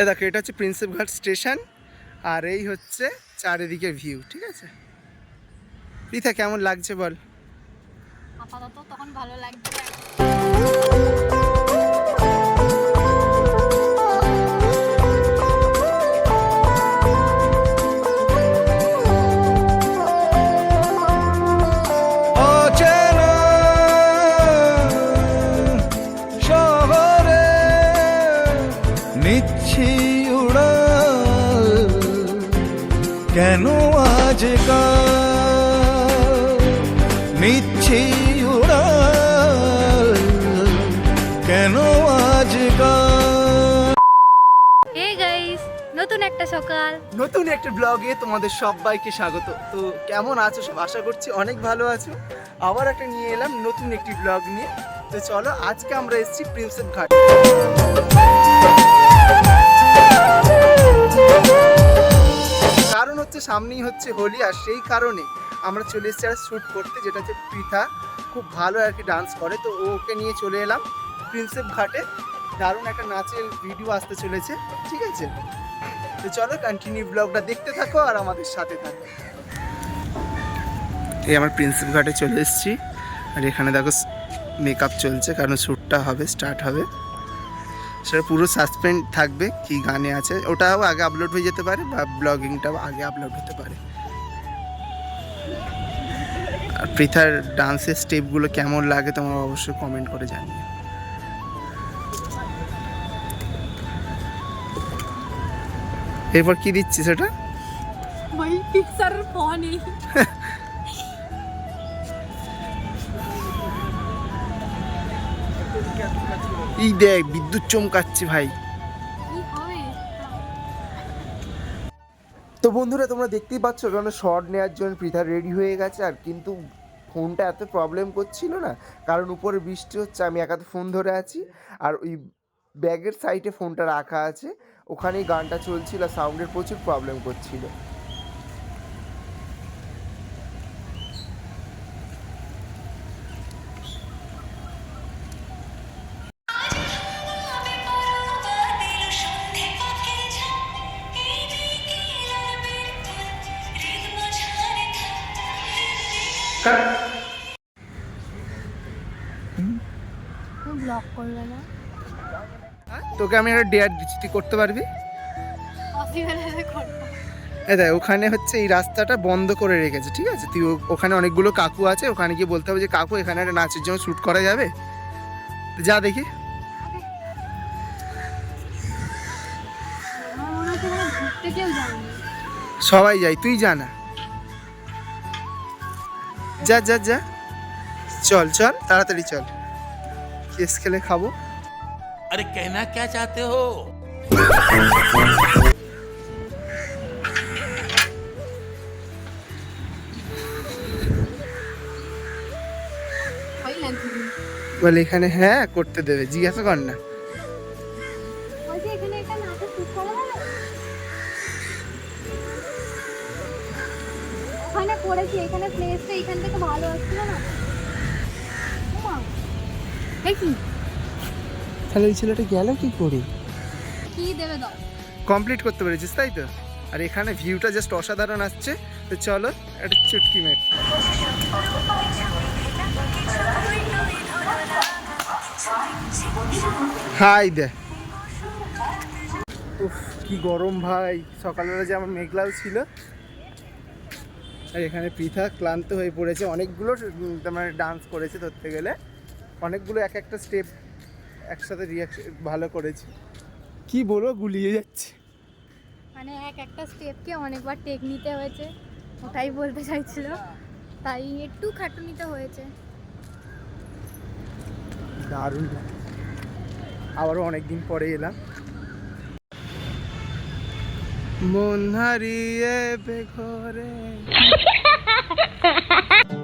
এ দেখো, এটা হচ্ছে প্রিন্সেপঘাট স্টেশন আর এই হচ্ছে চারিদিকে ভিউ ঠিক আছে? পৃথা কেমন লাগছে বল? আপাতত তখন ভালো লাগছে। কেন আজকাল নিচ্ছি উড়াল? কেন আজকাল? হে গাইস নতুন একটা সকাল। নতুন একটা ব্লগে তোমাদের সবাইকে স্বাগত। তো কেমন আছো সব? আশা করছি অনেক ভালো আছো। আবার একটা নিয়ে এলাম নতুন একটি ব্লগ নিয়ে। তো চলো আজকে আমরা এসেছি প্রিন্সেপ ঘাট। হচ্ছে সামনেই হচ্ছে হোলি, আর সেই কারণে আমরা চলে এসেছি আর শ্যুট করতে, যেটা হচ্ছে পৃথা খুব ভালো আর কি ডান্স করে। তো ওকে নিয়ে চলে এলাম প্রিন্সেপ ঘাটে। দারুণ একটা নাচের ভিডিও আসতে চলেছে, ঠিক আছে? তো চলো কন্টিনিউ ব্লগটা দেখতে থাকো আর আমাদের সাথে থাকো। এই আমার প্রিন্সেপ ঘাটে চলে এসেছি। আর এখানে দেখো মেকআপ চলছে, কারণ শ্যুটটা হবে স্টার্ট হবে। সেটা পুরো সাসপেন্ড থাকবে কি গানে আছে। ওটাও আগে আপলোড হয়ে যেতে পারে বা ব্লগিংটাও আগে আপলোড হতে পারে। আর পৃথার ডান্সের স্টেপগুলো কেমন লাগে তোমরা অবশ্যই কমেন্ট করে জানিও। এরপর কি দিচ্ছি সেটা? ভাই পিকচার ফোন এই দেখ বিদ্যুৎ চমকাচ্ছে ভাই। তো বন্ধুরা তোমরা দেখতেই পাচ্ছ কারণ শর্ট নেওয়ার জন্য পৃথা রেডি হয়ে গেছে আর কিন্তু ফোনটা এত প্রবলেম করছিল না কারণ উপরে বৃষ্টি হচ্ছে আমি একাতে ফোন ধরে আছি আর ওই ব্যাগের সাইডে ফোনটা রাখা আছে ওখানেই গানটা চলছিল আর সাউন্ডের প্রচুর প্রবলেম করছিল। ব্লক করবে না। তোকে আমি একটা ডেয়ার দিচ্ছি তুই করতে পারবি? এই দেখ ওখানে হচ্ছে এই রাস্তাটা বন্ধ করে রেখেছে ঠিক আছে? তুই ও- ওখানে অনেকগুলো কাকু আছে ওখানে গিয়ে বলতে হবে যে কাকু এখানে একটা নাচের জন্য শ্যুট করা যাবে? যা দেখি। সবাই যাই তুই জানা যা যা যা। চল চল তাড়াতাড়ি চল। কেস খেলে খাব। আরে কেনা কে চাতে হো? বলে এখানে হ্যাঁ করতে দেবে। জিজ্ঞাসা কর না। করেছি এখানে প্লেসটা এখান থেকে ভালো আসছিল না। এই কি? তাহলে ওই ছেলেটা গেল কি করে? কি দেবে দাও? কমপ্লিট করতে পেরেছিস তাই তো? আর এখানে ভিউটা জাস্ট অসাধারণ আসছে তো চলো একটা চুটকি মেট হাই দে। উফ কি গরম ভাই সকালবেলা যে আমার মেঘলাও ছিল আর এখানে পৃথা ক্লান্ত হয়ে পড়েছে। অনেকগুলো তোমার ডান্স করেছে ধরতে গেলে। অনেকগুলো এক একটা স্টেপ একসাথে রিয়াকশন ভালো করেছে। কি বলব গুলিয়ে যাচ্ছে। মানে এক একটা স্টেপকে অনেকবার টেক নিতে হয়েছে। ওটাই বলতে চাইছিল। তাই একটু খাটুনিতে হয়েছে। দারুণ। আবারও অনেকদিন পরে এলাম। মন হারিয়ে বেঘরে।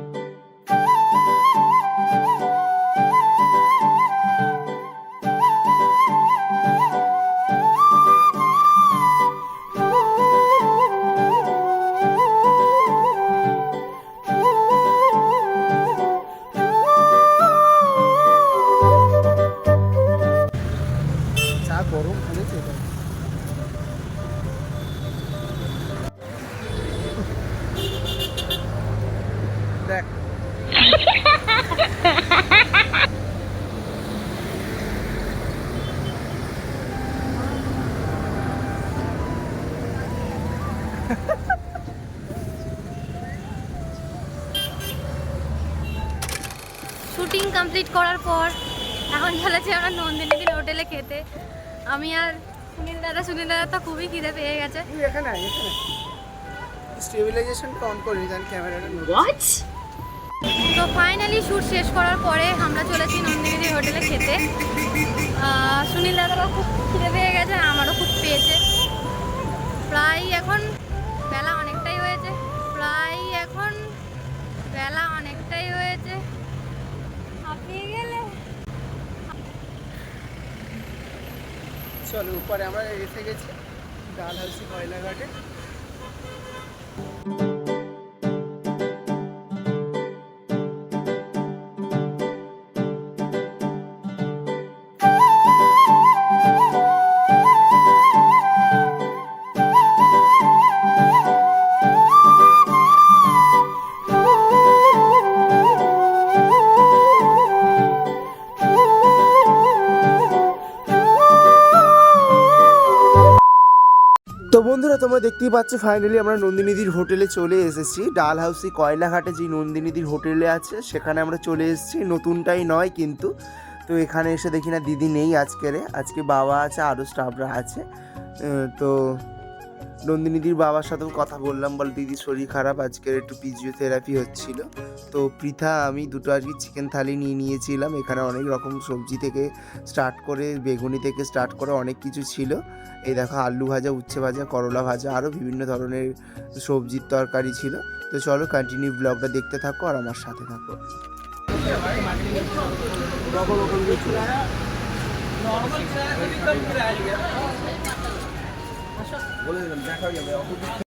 শুটিং কমপ্লিট করার পর এখন চলেছি আমরা নন্দিনীদিন হোটেলে খেতে। আমি আর সুনীল দাদা সুনীল দাদা তো খুবই খিদে পেয়ে গেছে। এখানে তো ফাইনালি শ্যুট শেষ করার পরে আমরা চলেছি নন্দিনীদি হোটেলে খেতে। সুনীল দাদারও খুব খিদে পেয়ে গেছে আমারও খুব পেয়েছে। প্রায় এখন বেলা অনেকটাই হয়েছে। প্রায় এখন বেলা অনেকটাই হয়েছে। হাঁপিয়ে গেলে? চলো, উপরে আমরা এসে গেছি ডাল হাউসি কয়লাঘাটে। বন্ধুরা দেখতেই পাচ্ছি ফাইনালি আমরা নন্দিনীদির হোটেলে চলে এসেছি। ডাল হাউসি কয়লাঘাটে যে নন্দিনীদির হোটেলে আছে, সেখানে আমরা চলে এসেছি। নতুনটাই নয় কিন্তু, তো এখানে এসে দেখি না দিদি নেই আজকের। আজকে বাবা আছে, আরও স্টাফরা আছে। তো নন্দিনীদির বাবার সাথেও কথা বললাম, বল, দিদি, শরীর খারাপ, আজকের একটু ফিজিওথেরাপি হচ্ছিল। তো পৃথা, আমি দুটো আজকে চিকেন থালি নিয়ে নিয়েছিলাম। এখানে অনেক রকম সবজি থেকে স্টার্ট করে, বেগুনি থেকে স্টার্ট করে অনেক কিছু ছিল। এই দেখো, আলু ভাজা, উচ্ছে ভাজা, করলা ভাজা আরও বিভিন্ন ধরনের সবজির তরকারি ছিল। তো চলো কন্টিনিউ ব্লগটা দেখতে থাকো আর আমার সাথে থাকো। 我的人家看见没有。